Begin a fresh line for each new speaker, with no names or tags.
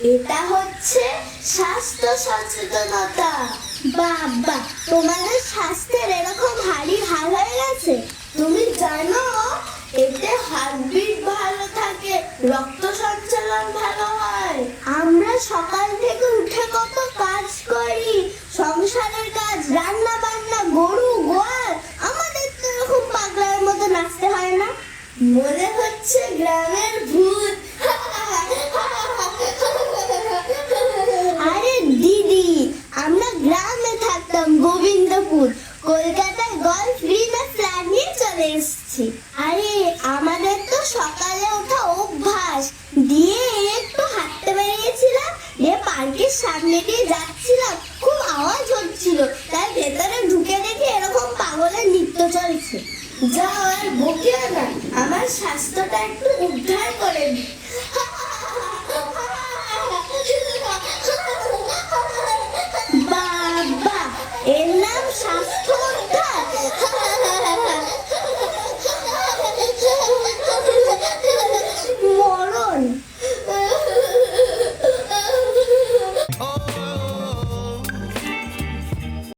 এটা হচ্ছে স্বাস্থ্য সচেতনতা। বাবা, তোমাদের স্বাস্থ্যের এরকম হাড়ি হাল হয়ে গেছে? তুমি জানো, এতে হার্টবিট ভালো থাকে, রক্ত সঞ্চালন ভালো হয়। আমরা সকাল থেকে উঠে কত কাজ করি, সংসারের কাজ রান্না বান্না গরু, গোয়াল, আমাদের তো এরকম পাগলার মতো নাচতে হয় না। মনে হচ্ছে গ্রামের ভূত আরে দিদি আমরা গ্রামে থাকতাম গোবিন্দপুর কলকাতায় গল্ফ রিমে ফ্ল্যাট নিয়ে চলে এসেছি। আরে, আমাদের তো সকালে ওঠা অভ্যাস। দিয়ে একটু হাঁটতে বেরিয়েছিলাম, দিয়ে পার্কের সামনে দিয়ে যাচ্ছিলাম, খুব আওয়াজ হচ্ছিল। তাই ভেতরে ঢুকে দেখি এরকম পাগলের নৃত্য চলছে। যা আর বকিও না, আমার স্বাস্থ্যটা একটু উদ্ধার করে シャ。